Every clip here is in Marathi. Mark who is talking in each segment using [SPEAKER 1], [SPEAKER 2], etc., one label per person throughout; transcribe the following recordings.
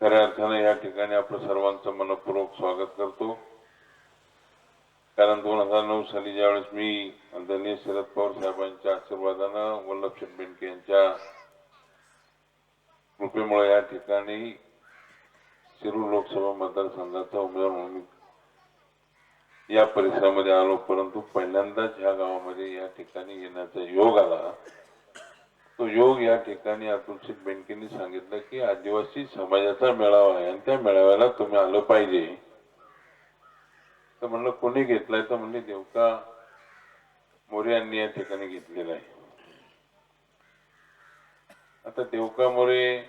[SPEAKER 1] खऱ्या अर्थाने या ठिकाणी आपलं सर्वांचं मनपूर्वक स्वागत करतो. कारण दोन हजार नऊ साली ज्यावेळेस मी आदरणीय शरद पवार साहेबांच्या आशीर्वादानं वल्लभ बेनके यांच्या कृपेमुळे या ठिकाणी शिरूर लोकसभा मतदारसंघाचा उमेदवार म्हणून मी या परिसरामध्ये आलो. परंतु पहिल्यांदाच ह्या गावामध्ये या ठिकाणी येण्याचा योग आला. तो योग या ठिकाणी अतुलसिंह बेंकेने सांगितलं की आदिवासी समाजाचा मेळावा आहे आणि त्या मेळाव्याला तुम्ही आलं पाहिजे. तर म्हणलं कोणी घेतलाय? तर म्हणले देवका मोरे यांनी या ठिकाणी घेतलेला आहे. आता देवका मोरे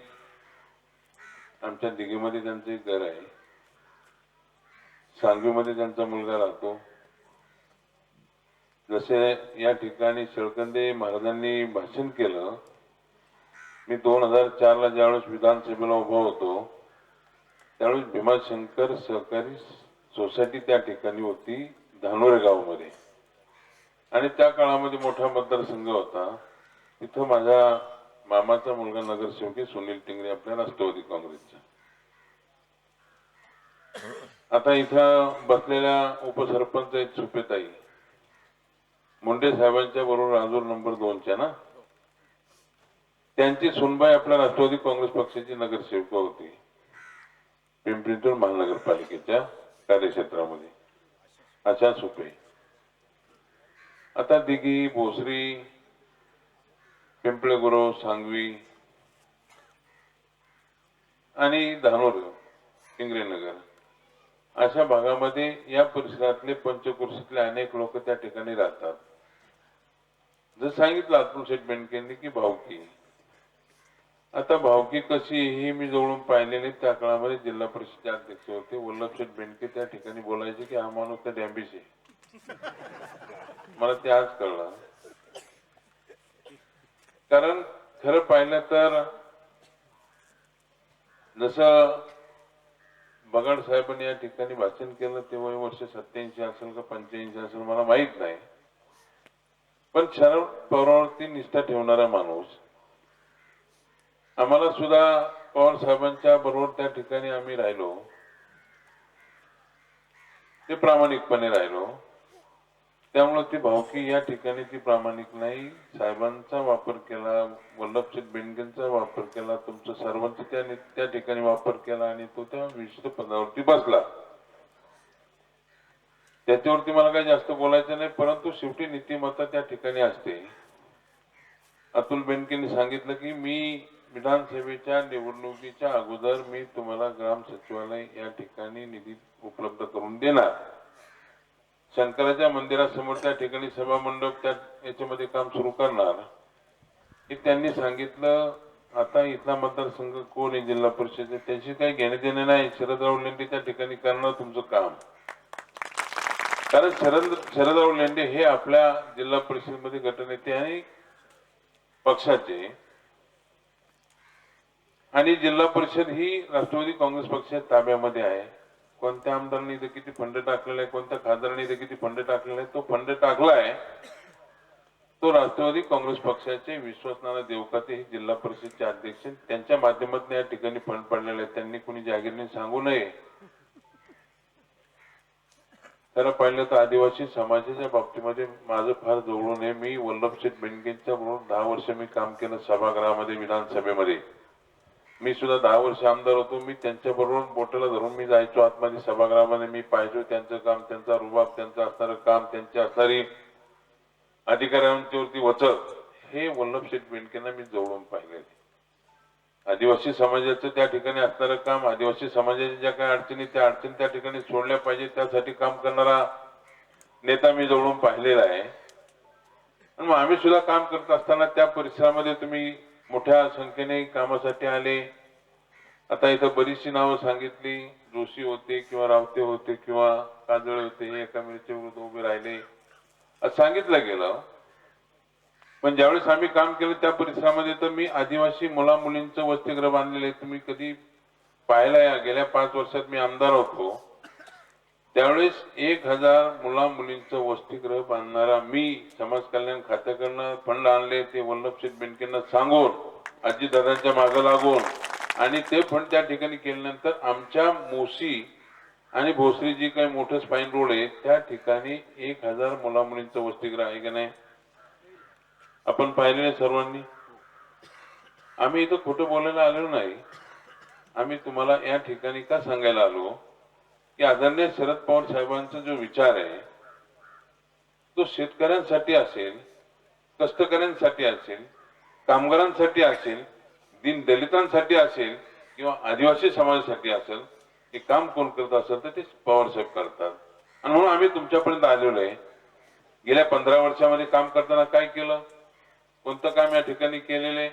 [SPEAKER 1] आमच्या दिघीमध्ये त्यांचं एक घर आहे. सांगवीमध्ये त्यांचा मुलगा राहतो. जसे या ठिकाणी शेळकंदे महाराजांनी भाषण केलं मी दोन हजार चार ला ज्यावेळेस विधानसभेला उभा होतो त्यावेळेस भीमाशंकर सहकारी सोसायटी त्या ठिकाणी होती धानोरे गावमध्ये. आणि त्या काळामध्ये मोठा मतदारसंघ होता. तिथं माझ्या मामाचा मुलगा नगरसेवक सुनील टिंगरे आपल्या राष्ट्रवादी काँग्रेसचा. आता इथं बसलेल्या उपसरपंच आहेत सुपेताई. मुंडे साहेबांच्या बरोबर राजूर नंबर दोनच्या ना? त्यांची सुनबाई आपल्या राष्ट्रवादी काँग्रेस पक्षाची नगरसेविका होती. पिंपरीतून महानगरपालिकेच्या कार्यक्षेत्रामध्ये. अशा सुपे. आता दिघी भोसरी पिंपळेगुरव सांगवी आणि धानोर इंग्रेनगर अशा भागामध्ये या परिसरातले पंचकृषीतले अनेक लोक त्या ठिकाणी राहतात. जर सांगितलं अतुल शेठ बेनकेंनी की भावकी. आता भावकी कशी ही मी जवळून पाहिलेली त्या काळामध्ये जिल्हा परिषदचे अध्यक्ष होते. वल्लभ शेठ बेनके त्या ठिकाणी बोलायचे की हा माणूस त्या डॅम्बिश आहे. मला ते आज कळलं. कारण खरं पाहिलं तर जसं बगाड साहेबांनी या ठिकाणी भाषण केलं तेव्हा वर्ष सत्याऐंशी असेल का पंच्याऐंशी असेल मला माहीत नाही. पण शरण पवारावरती निष्ठा ठेवणारा माणूस. आम्हाला सुद्धा पवार साहेबांच्या बरोबर त्या ठिकाणी आम्ही राहिलो. ते प्रामाणिकपणे राहिलो. त्यामुळे ती भावकी या ठिकाणी ती प्रामाणिक नाही. साहेबांचा वापर केला वल्लभशेठ बेंडकेंचा वापर केला तुमचं सर्वांचा त्या ठिकाणी वापर केला आणि तो त्या विशिष्ट पदावरती बसला. त्याच्यावरती मला काही जास्त बोलायचं नाही परंतु शेवटी नीतिमत्ता त्या ठिकाणी असते. अतुल बेनकेंनी सांगितलं की मी विधानसभेच्या निवडणुकीच्या अगोदर मी तुम्हाला ग्राम सचिवालय या ठिकाणी निधी उपलब्ध करून देणार. शंकराच्या मंदिरासमोर त्या ठिकाणी सभा मंडप त्या याच्यामध्ये काम सुरू करणार. हे त्यांनी सांगितलं. आता इथला मतदारसंघ कोण आहे? जिल्हा परिषद त्याशी काही घेणे देणे नाही. शरदराव लेंडे त्या ठिकाणी करणार तुमचं काम. कारण शरद शरदराव लेंडे हे आपल्या जिल्हा परिषदेमध्ये गटनेते आणि पक्षाचे आणि जिल्हा परिषद ही राष्ट्रवादी काँग्रेस पक्षाच्या ताब्यामध्ये आहे. कोणत्या आमदारांनी इथे किती फंड टाकलेला आहे कोणत्या खासदारांनी इथे किती फंड टाकलेला आहे तो फंड टाकलाय तो राष्ट्रवादी काँग्रेस पक्षाचे विश्वासनारा देवकाते हे जिल्हा परिषदचे अध्यक्ष त्यांच्या माध्यमातून या ठिकाणी फंड पडलेले आहेत. त्यांनी कुणी जागीरने सांगू नये. खरं पाहिलं तर आदिवासी समाजाच्या बाबतीमध्ये माझं फार जवळून आहे. मी वल्लभशेठ बेनकेंच्या म्हणून दहा वर्ष मी काम केलं सभागृहामध्ये विधानसभेमध्ये. मी सुद्धा दहा वर्ष आमदार होतो. मी त्यांच्याबरोबर बोटाला धरून मी जायचो. आतमध्ये सभागृहामध्ये मी पाहायचो. त्यांचं काम त्यांचा रुबाब त्यांचं असणारं काम त्यांची असणारी अधिकाऱ्यांच्यावरती वचक हे वल्लभशेठ बेनकेंना मी जवळून पाहिलेले आदिवासी समाजाचं त्या ठिकाणी असणारं काम आदिवासी समाजाच्या ज्या काही अडचणी त्या अडचणी त्या ठिकाणी सोडल्या पाहिजे त्यासाठी काम करणारा नेता मी जवळून पाहिलेला आहे. मग आम्ही सुद्धा काम करत असताना त्या परिसरामध्ये तुम्ही मोठ्या संख्येने कामासाठी आले. आता इथं बरीचशी नावं सांगितली. जोशी होते किंवा रावते होते किंवा काजळे होते हे एका मिरच्या उभे राहिले. असं सांगितलं गेलं पण ज्यावेळेस आम्ही काम केलं त्या परिसरामध्ये तर मी आदिवासी मुला मुलींचं वसतिगृह बांधलेलं आहे. तुम्ही कधी पाहायला या? गेल्या पाच वर्षात मी आमदार होतो. त्यावेळेस एक हजार मुला मुलींचं वसतिगृह बांधणारा मी समाज कल्याण खात्याकडनं फंड आणले ते वल्लभशेठ बेनकेंना सांगून आजी मागं लागून आणि ते फंड त्या ठिकाणी केल्यानंतर आमच्या मोशी आणि भोसरी जी काही मोठं स्पाईन रोड आहे. त्या ठिकाणी एक हजार मुला मुलींचं वसतिगृह आहे की नाही? आपण पाहिले सर्वांनी. आम्ही इथं खोटं बोलायला आलेलो नाही. आम्ही तुम्हाला या ठिकाणी का सांगायला आलो? की आदरणीय शरद पवार साहेबांचा जो विचार आहे तो शेतकऱ्यांसाठी असेल कष्टकऱ्यांसाठी असेल कामगारांसाठी असेल दिन दलितांसाठी असेल किंवा आदिवासी समाजासाठी असेल ते काम कोण करत असेल तर ते पवार साहेब करतात. आणि म्हणून आम्ही तुमच्यापर्यंत आलेलो आहे. गेल्या पंधरा वर्षामध्ये काम करताना काय केलं? कोणतं काम या ठिकाणी केलेलं आहे?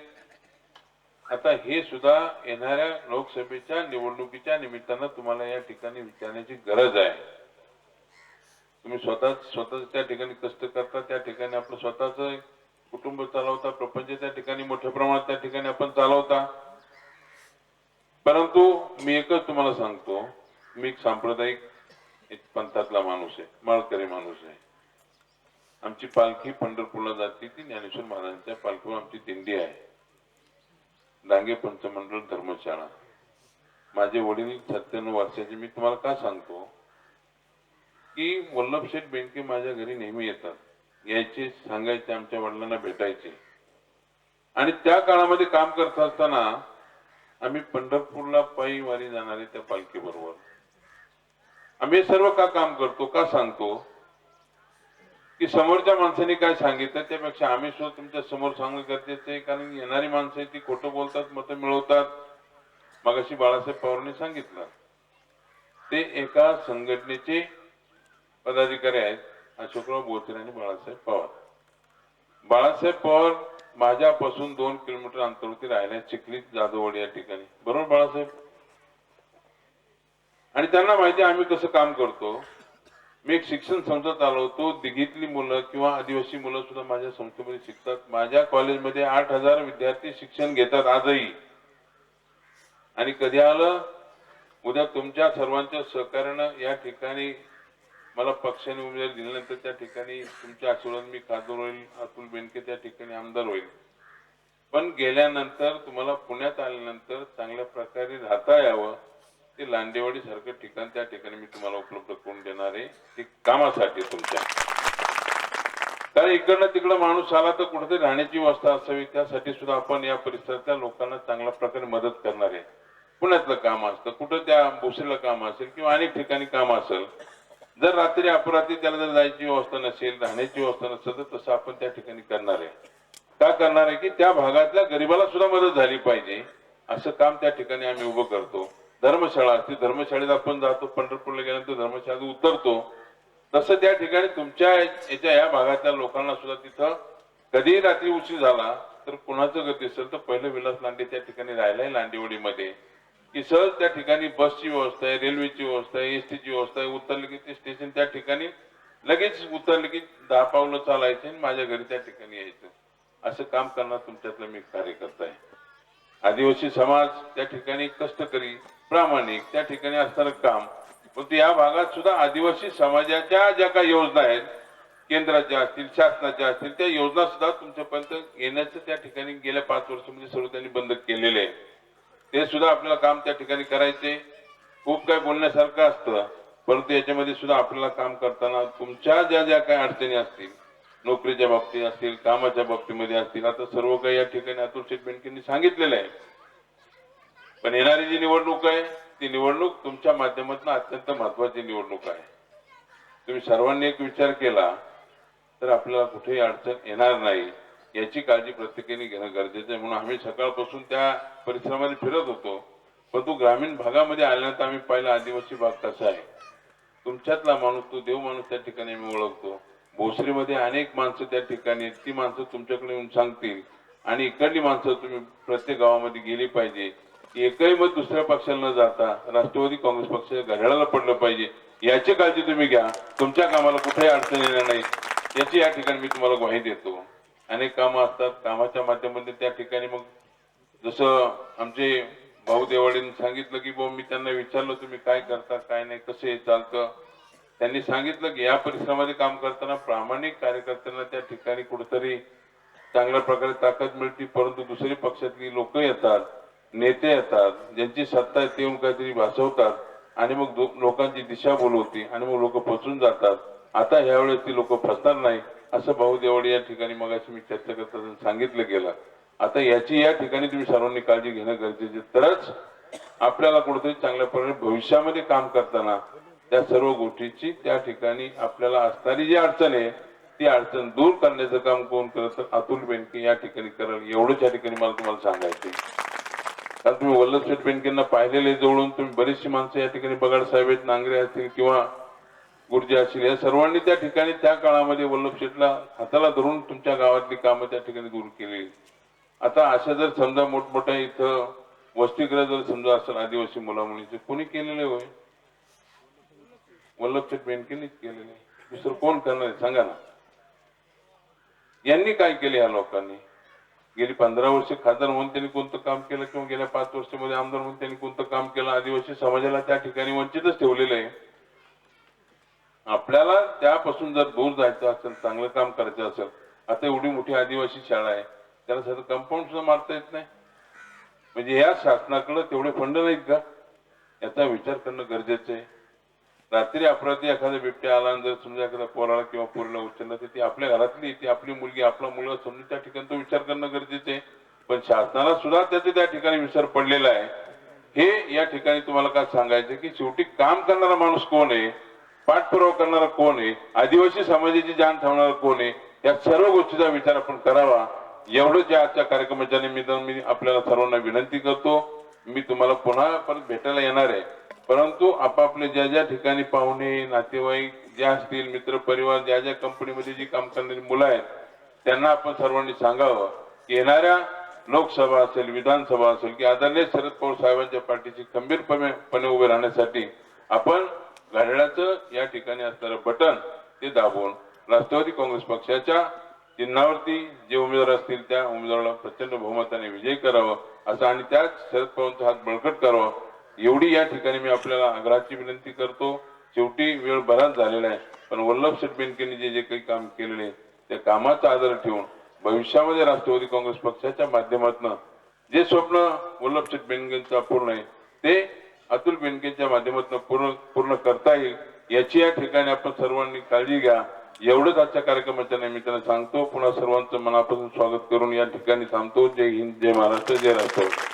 [SPEAKER 1] आता हे सुद्धा येणाऱ्या लोकसभेच्या निवडणुकीच्या निमित्तानं तुम्हाला या ठिकाणी विचारण्याची गरज आहे. तुम्ही स्वतः स्वतः त्या ठिकाणी कष्ट करता त्या ठिकाणी आपलं स्वतःच कुटुंब चालवता प्रपंच त्या ठिकाणी मोठ्या प्रमाणात त्या ठिकाणी आपण चालवता. परंतु मी एकच तुम्हाला सांगतो मी एक सांप्रदायिक एक पंथातला माणूस आहे माळकरी माणूस आहे. आमची पालखी पंढरपूरला जाते ती ज्ञानेश्वर महाराजांच्या पालखीवर आमची दिंडी आहे. डांगे पंचमंडळ धर्मशाळा. माझे वडील सत्त्याण्णव वर्षाचे मी तुम्हाला का सांगतो? की वल्लभशेठ बेंके माझ्या घरी नेहमी येतात. यायचे सांगायचे आमच्या वडिलांना भेटायचे. आणि त्या काळामध्ये काम करत असताना आम्ही पंढरपूरला पायी वारी जाणारे त्या पालखी बरोबर आम्ही सर्व का काम करतो का सांगतो? की समोरच्या माणसाने काय सांगितलं त्यापेक्षा आम्ही सुद्धा तुमच्यासमोर सांगणं गरजेचं आहे. कारण येणारी माणसं आहे ती खोटं बोलतात मतं मिळवतात. मगाशी बाळासाहेब पवारांनी सांगितलं. ते एका संघटनेचे पदाधिकारी आहेत अशोकराव बोचरे आणि बाळासाहेब पवार. बाळासाहेब पवार माझ्यापासून दोन किलोमीटर अंतरावरती राहिल्या चिखली जाधववाडी या ठिकाणी. बरोबर बाळासाहेब? आणि त्यांना माहिती आहे आम्ही कसं काम करतो. मी एक शिक्षण संस्थेत आलो होतो. दिघीतली मुलं किंवा आदिवासी मुलं सुद्धा माझ्या संस्थेमध्ये शिकतात. माझ्या कॉलेजमध्ये आठ हजार विद्यार्थी शिक्षण घेतात आजही. आणि कधी आलं? उद्या तुमच्या सर्वांच्या सहकार्यानं या ठिकाणी मला पक्षाने उमेदवारी दिल्यानंतर त्या ठिकाणी तुमच्या आशीर्वाद मी खासदार होईल अतुल बेनके त्या ठिकाणी आमदार होईल. पण गेल्यानंतर तुम्हाला पुण्यात आल्यानंतर चांगल्या प्रकारे राहता यावं. ते लांडेवाडी सारखं ठिकाण त्या ठिकाणी मी तुम्हाला उपलब्ध करून देणार आहे. ते कामासाठी तुमच्या. कारण इकडनं तिकडं माणूस आला तर कुठेतरी राहण्याची व्यवस्था असावी. त्यासाठी सुद्धा आपण या परिसरातल्या लोकांना चांगल्या प्रकारे मदत करणार आहे. पुण्यातलं काम असतं कुठं त्या भोसेला काम असेल किंवा अनेक ठिकाणी काम असेल. जर रात्री अपरात्री त्याला जर जायची व्यवस्था नसेल राहण्याची व्यवस्था नसेल तर तसं आपण त्या ठिकाणी करणार आहे. का करणार आहे की त्या भागातल्या गरिबाला सुद्धा मदत झाली पाहिजे. असं काम त्या ठिकाणी आम्ही उभं करतो. धर्मशाळा असते. धर्मशाळेत आपण जातो पंढरपूरला गेल्यानंतर धर्मशाळेत उतरतो. तसं त्या ठिकाणी तुमच्या याच्या या भागातल्या लोकांना सुद्धा तिथं कधीही रात्री उशीर झाला तर कुणाचं गती असेल तर पहिलं विलास लांडे त्या ठिकाणी राहिलाय लांडेवडीमध्ये. की सहज त्या ठिकाणी बसची व्यवस्था आहे रेल्वेची व्यवस्था आहे एसटीची व्यवस्था आहे उतरली की ते स्टेशन त्या ठिकाणी लगेच उतरले की दहा पावलं चालायचे आणि माझ्या घरी त्या ठिकाणी यायचं. असं काम करणार तुमच्यातलं मी कार्यकर्ता आहे. आदिवासी समाज त्या ठिकाणी कष्टकरी प्रामाणिक त्या ठिकाणी असणारं काम. परंतु या भागात सुद्धा आदिवासी समाजाच्या ज्या काही योजना आहेत केंद्राच्या असतील शासनाच्या असतील त्या योजना सुद्धा तुमच्यापर्यंत येण्याचं त्या ठिकाणी गेल्या पाच वर्षामध्ये सर्व त्यांनी बंद केलेले आहे. ते सुद्धा आपल्याला काम त्या ठिकाणी करायचे. खूप काही बोलण्यासारखं असतं परंतु याच्यामध्ये सुद्धा आपल्याला काम करताना तुमच्या ज्या ज्या काही अडचणी असतील नोकरीच्या बाबतीत असतील कामाच्या बाबतीमध्ये असतील आता सर्व काही या ठिकाणी अतुल शेठ बेनकेंनी सांगितलेलं आहे. पण येणारी जी निवडणूक आहे ती निवडणूक तुमच्या माध्यमातून अत्यंत महत्वाची निवडणूक आहे. तुम्ही सर्वांनी एक विचार केला तर आपल्याला कुठेही अडचण येणार नाही. याची काळजी प्रत्येकाने घेणं गरजेचं आहे. म्हणून आम्ही सकाळपासून त्या परिसरामध्ये फिरत होतो. परंतु ग्रामीण भागामध्ये आल्यानंतर आम्ही पाहिलं आदिवासी भाग कसा आहे. तुमच्यातला माणूस तो देव माणूस त्या ठिकाणी आम्ही ओळखतो. भोसरीमध्ये अनेक माणसं त्या ठिकाणी आहेत. ती माणसं तुमच्याकडे येऊन सांगतील. आणि इकडली माणसं तुम्ही प्रत्येक गावामध्ये गेली पाहिजे. एकही मत दुसऱ्या पक्षाला न जाता राष्ट्रवादी काँग्रेस पक्ष घड्याळाला पडलं पाहिजे. याची काळजी तुम्ही घ्या. तुमच्या कामाला कुठेही अडचण येणार नाही. याची या ठिकाणी मी तुम्हाला ग्वाही देतो. अनेक कामं असतात. कामाच्या माध्यमातून त्या ठिकाणी मग जसं आमचे भाऊ देवाडीने सांगितलं की भाऊ मी त्यांना विचारलं तुम्ही काय करता काय नाही कसे चालतं? त्यांनी सांगितलं की या परिसरामध्ये काम करताना प्रामाणिक कार्यकर्त्यांना त्या ठिकाणी कुठेतरी चांगल्या प्रकारे ताकद मिळते परंतु दुसरी पक्षातली लोक येतात नेते येतात ज्यांची सत्ता आहे ते येऊन काहीतरी भासवतात आणि मग लोकांची दिशा बोलवती आणि मग लोक फसून जातात. आता ह्यावेळेस ती लोक फसणार नाही असं भाऊ देवडे या ठिकाणी मग मी चर्चा करताना सांगितलं गेलं. आता याची या ठिकाणी तुम्ही सर्वांनी काळजी घेणं गरजेचे तरच आपल्याला कुठेतरी चांगल्या प्रकारे भविष्यामध्ये काम करताना त्या सर्व गोष्टीची त्या ठिकाणी आपल्याला असणारी जी अडचण आहे ती अडचण दूर करण्याचं काम कोण करत तर अतुल बेनके या ठिकाणी करेल. एवढंच या ठिकाणी मला तुम्हाला सांगायचं कारण तुम्ही वल्लभशेठ बेनकेंना पाहिलेले जवळून तुम्ही बरीचशी माणसं या ठिकाणी बगाड साहेब आहेत नांगरे असतील किंवा गुर्जे असतील या सर्वांनी त्या ठिकाणी त्या काळामध्ये वल्लभशेठला हाताला धरून तुमच्या गावातली कामं त्या ठिकाणी दूर केली. आता अशा जर समजा मोठमोठ्या इथं वसतिग्रह जर समजा असेल आदिवासी मुलामुलीचे कोणी केलेले होय? वल्लभशेठ बेनकेनीच केलेले. दुसरं कोण करणार आहे? सांगा ना. यांनी काय केले या लोकांनी? गेली पंधरा वर्ष खासदार म्हणून त्यांनी कोणतं काम केलं किंवा गेल्या पाच वर्षामध्ये आमदार म्हणून त्यांनी कोणतं काम केलं आदिवासी समाजाला त्या ठिकाणी वंचितच ठेवलेलं आहे. आपल्याला त्यापासून जर दूर जायचं असेल चांगलं काम करायचं असेल आता एवढी मोठी आदिवासी शाळा आहे त्याला साधं कंपाऊंड सुद्धा मारता येत नाही. म्हणजे या शासनाकडे तेवढे फंड नाहीत का? याचा विचार करणं गरजेचं आहे. रात्री अपराधी एखादा बिबट्या आला जर समजा एखादा पोराला किंवा पोरीला उचलला तर ती आपल्या घरातली ती आपली मुलगी आपला मुलगा समजून त्या ठिकाणी तो विचार करणं गरजेचं आहे. पण शासनाला सुद्धा त्याचे त्या ठिकाणी विसर पडलेला आहे. हे या ठिकाणी तुम्हाला काय सांगायचं की शेवटी काम करणारा माणूस कोण आहे? पाठपुरावा करणारा कोण आहे? आदिवासी समाजाची जाण ठेवणारा कोण आहे? या सर्व गोष्टीचा विचार आपण करावा. एवढंच या आजच्या कार्यक्रमाच्या निमित्तानं मी आपल्याला सर्वांना विनंती करतो. मी तुम्हाला पुन्हा परत भेटायला येणार आहे. परंतु आपापले ज्या ज्या ठिकाणी पाहुणे नातेवाईक ज्या असतील मित्र परिवार ज्या ज्या कंपनीमध्ये जी काम करणारी मुलं आहेत त्यांना आपण सर्वांनी सांगावं की येणाऱ्या लोकसभा असेल विधानसभा असेल की आदरणीय शरद पवार साहेबांच्या पाठीशी खंबीरपणे उभे राहण्यासाठी आपण घड्याळाचं या ठिकाणी असणारं बटन ते दाबून राष्ट्रवादी काँग्रेस पक्षाच्या चिन्हावरती जे उमेदवार असतील त्या उमेदवाराला प्रचंड बहुमताने विजय करावं असं आणि त्याच शरद पवारांचा हात बळकट करावा एवढी या ठिकाणी मी आपल्याला आग्रहाची विनंती करतो. शेवटी वेळ बराच झालेला आहे. पण वल्लभ शेठ जे जे काही काम केलेले त्या कामाचा आदर ठेवून भविष्यामध्ये राष्ट्रवादी काँग्रेस पक्षाच्या माध्यमातून जे स्वप्न वल्लभ शेठ बेनकेंचं आहे ते अतुल बेनकेच्या माध्यमातून पूर्ण पूर्ण करता येईल. याची या ठिकाणी आपण सर्वांनी काळजी घ्या. एवढंच आजच्या कार्यक्रमाच्या निमित्तानं सांगतो. पुन्हा सर्वांचं मनापासून स्वागत करून या ठिकाणी थांबतो. जय हिंद जय महाराष्ट्र जय राष्ट्रवादी.